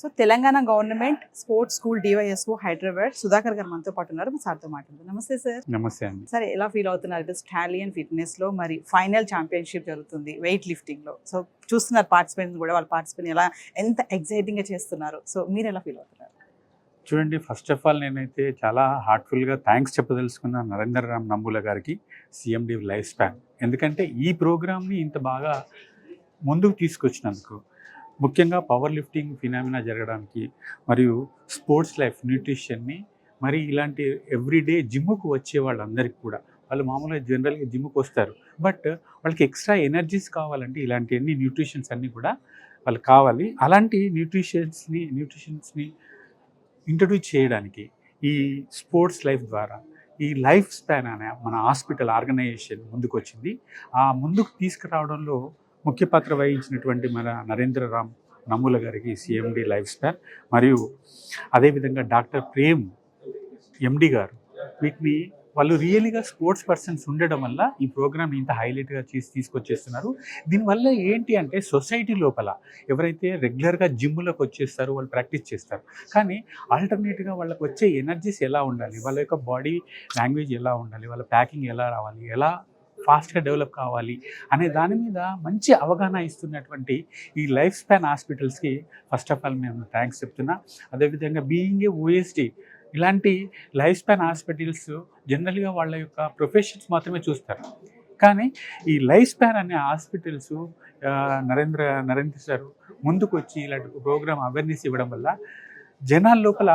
So Telangana government sports school DYSO Hyderabad Sudhakar garu మనతో పాటు ఉన్నారు. సార్తో మాట్లాడుతాం నమస్తే సార్. నమస్తే అండి. సార్ ఎలా ఫీల్ అవుతున్నారు? స్టాలియన్ ఫిట్నెస్లో మరి ఫైనల్ ఛాంపియన్షిప్ జరుగుతుంది వెయిట్ లిఫ్టింగ్లో. సో చూస్తున్నారు పార్టిసిపెంట్స్ కూడా వాళ్ళ పార్టిసిపెంట్ ఎలా ఎంత ఎక్సైటింగ్గా చేస్తున్నారు? సో మీరు ఎలా ఫీల్ అవుతున్నారు? చూడండి ఫస్ట్ ఆఫ్ ఆల్ నేనైతే చాలా హార్ట్ఫుల్గా థ్యాంక్స్ చెప్పదలుచుకున్న నరేందర్ రామ్ నంబుల గారికి సిఎండి లైఫ్ స్పాన్. ఎందుకంటే ఈ ప్రోగ్రామ్ని ఇంత బాగా ముందుకు తీసుకొచ్చినందుకు ముఖ్యంగా పవర్ లిఫ్టింగ్ ఫినామినా జరగడానికి మరియు స్పోర్ట్స్ లైఫ్ న్యూట్రిషన్ని మరి ఇలాంటి ఎవ్రీడే జిమ్కు వచ్చే వాళ్ళందరికీ కూడా. వాళ్ళు మామూలుగా జనరల్గా జిమ్కి వస్తారు. బట్ వాళ్ళకి ఎక్స్ట్రా ఎనర్జీస్ కావాలంటే ఇలాంటి అన్ని న్యూట్రిషన్స్ అన్నీ కూడా వాళ్ళకి కావాలి. అలాంటి న్యూట్రిషన్స్ని న్యూట్రిషన్స్ని ఇంట్రడ్యూస్ చేయడానికి ఈ స్పోర్ట్స్ లైఫ్ ద్వారా ఈ లైఫ్ స్పాన్ అనే మన హాస్పిటల్ ఆర్గనైజేషన్ ముందుకు వచ్చింది ఆ ముందుకు తీసుకురావడంలో ముఖ్య పాత్ర వహించినటువంటి మన నరేంద్ర రామ్ నమ్ముల గారికి సిఎండి లైఫ్ స్టైల్. మరియు అదేవిధంగా డాక్టర్ ప్రేమ్ ఎండి గారు. వీటిని వాళ్ళు రియల్గా స్పోర్ట్స్ పర్సన్స్ ఉండడం వల్ల ఈ ప్రోగ్రామ్ ఇంత హైలైట్గా చేసి తీసుకొచ్చేస్తున్నారు. దీనివల్ల ఏంటి అంటే సొసైటీ లోపల ఎవరైతే రెగ్యులర్గా జిమ్లోకి వచ్చేస్తారో వాళ్ళు ప్రాక్టీస్ చేస్తారు. కానీ ఆల్టర్నేట్గా వాళ్ళకి వచ్చే ఎనర్జీస్ ఎలా ఉండాలి? వాళ్ళ యొక్క బాడీ లాంగ్వేజ్ ఎలా ఉండాలి? వాళ్ళ ప్యాకింగ్ ఎలా రావాలి? ఎలా ఫాస్ట్గా డెవలప్ కావాలి అనే దాని మీద మంచి అవగాహన ఇస్తున్నటువంటి ఈ లైఫ్ స్పాన్ హాస్పిటల్స్కి ఫస్ట్ ఆఫ్ ఆల్ మేము థ్యాంక్స్ చెప్తున్నా. అదేవిధంగా బీయింగ్ ఏ ఓఎస్టీ ఇలాంటి లైఫ్ స్పాన్ హాస్పిటల్స్ జనరల్గా వాళ్ళ యొక్క ప్రొఫెషన్స్ మాత్రమే చూస్తారు. కానీ ఈ లైఫ్ స్పాన్ అనే హాస్పిటల్స్ నరేంద్ర నరేంద్ర సార్ ముందుకు వచ్చి ఇలాంటి ప్రోగ్రామ్ అవేర్నెస్ ఇవ్వడం వల్ల జనాల లోపల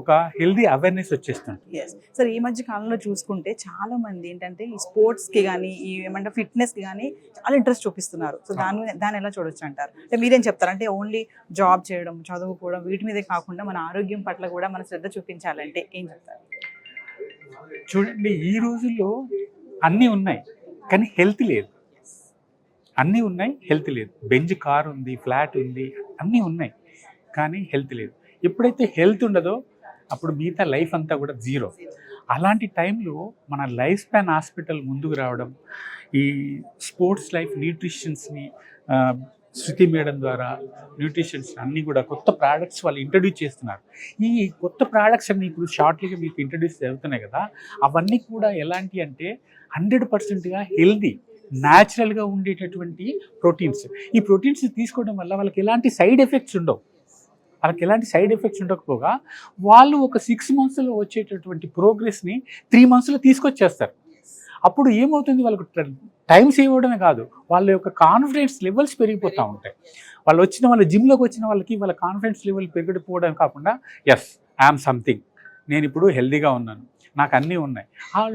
ఒక హెల్దీ అవేర్నెస్ వచ్చేస్తుంది. ఎస్ సార్ ఈ మధ్య కాలంలో చూసుకుంటే చాలా మంది ఏంటంటే ఈ స్పోర్ట్స్కి కానీ ఈ ఏమంటే ఫిట్నెస్కి కానీ చాలా ఇంట్రెస్ట్ చూపిస్తున్నారు. సో దాని దాన్ని ఎలా చూడొచ్చు అంటారు? అంటే మీరేం చెప్తారు? అంటే ఓన్లీ జాబ్ చేయడం చదువుకోవడం వీటి మీదే కాకుండా మన ఆరోగ్యం పట్ల కూడా మన శ్రద్ధ చూపించాలంటే ఏం చెప్తారు? చూడండి ఈ రోజుల్లో అన్నీ ఉన్నాయి కానీ హెల్త్ లేదు. అన్నీ ఉన్నాయి హెల్త్ లేదు. బెంజ్ కార్ ఉంది ఫ్లాట్ ఉంది అన్నీ ఉన్నాయి కానీ హెల్త్ లేదు. ఎప్పుడైతే హెల్త్ ఉండదో అప్పుడు మిగతా లైఫ్ అంతా కూడా జీరో. అలాంటి టైంలో మన లైఫ్ స్పాన్ హాస్పిటల్ ముందుకు రావడం ఈ స్పోర్ట్స్ లైఫ్ న్యూట్రిషన్స్ని శృతి మేడం ద్వారా న్యూట్రిషన్స్ అన్నీ కూడా కొత్త ప్రోడక్ట్స్ వాళ్ళు ఇంట్రడ్యూస్ చేస్తున్నారు. ఈ కొత్త ప్రోడక్ట్స్ అన్నీ ఇప్పుడు షార్ట్లీగా మీకు ఇంట్రడ్యూస్ జరుగుతున్నాయి కదా అవన్నీ కూడా ఎలాంటి అంటే హండ్రెడ్ పర్సెంట్గా హెల్దీ న్యాచురల్గా ఉండేటటువంటి ప్రోటీన్స్. ఈ ప్రోటీన్స్ తీసుకోవడం వల్ల వాళ్ళకి ఎలాంటి సైడ్ ఎఫెక్ట్స్ ఉండవు. వాళ్ళకి ఎలాంటి సైడ్ ఎఫెక్ట్స్ ఉండకపోగా వాళ్ళు ఒక సిక్స్ మంత్స్లో వచ్చేటటువంటి ప్రోగ్రెస్ని త్రీ మంత్స్లో తీసుకొచ్చేస్తారు. అప్పుడు ఏమవుతుంది? వాళ్ళకు టైం సేవ్ అవ్వడమే కాదు. వాళ్ళ యొక్క కాన్ఫిడెన్స్ లెవెల్స్ పెరిగిపోతూ ఉంటాయి. వాళ్ళు వచ్చిన వాళ్ళ జిమ్లోకి వచ్చిన వాళ్ళకి వాళ్ళ కాన్ఫిడెన్స్ లెవెల్ పెరిగిపోవడం కాకుండా ఎస్ ఐఎమ్ సంథింగ్ నేను ఇప్పుడు హెల్దీగా ఉన్నాను. నాకు అన్నీ ఉన్నాయి. ఆ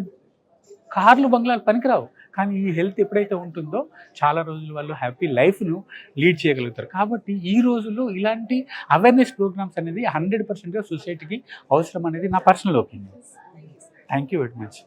కార్లు బంగ్లాలు పనికిరావు. కానీ ఈ హెల్త్ ఎప్పుడైతే ఉంటుందో చాలా రోజులు వాళ్ళు హ్యాపీ లైఫ్ను లీడ్ చేయగలుగుతారు. కాబట్టి ఈ రోజుల్లో ఇలాంటి అవేర్నెస్ ప్రోగ్రామ్స్ అనేది హండ్రెడ్ పర్సెంట్గా సొసైటీకి అవసరం అనేది నా personal opinion. Thank you very much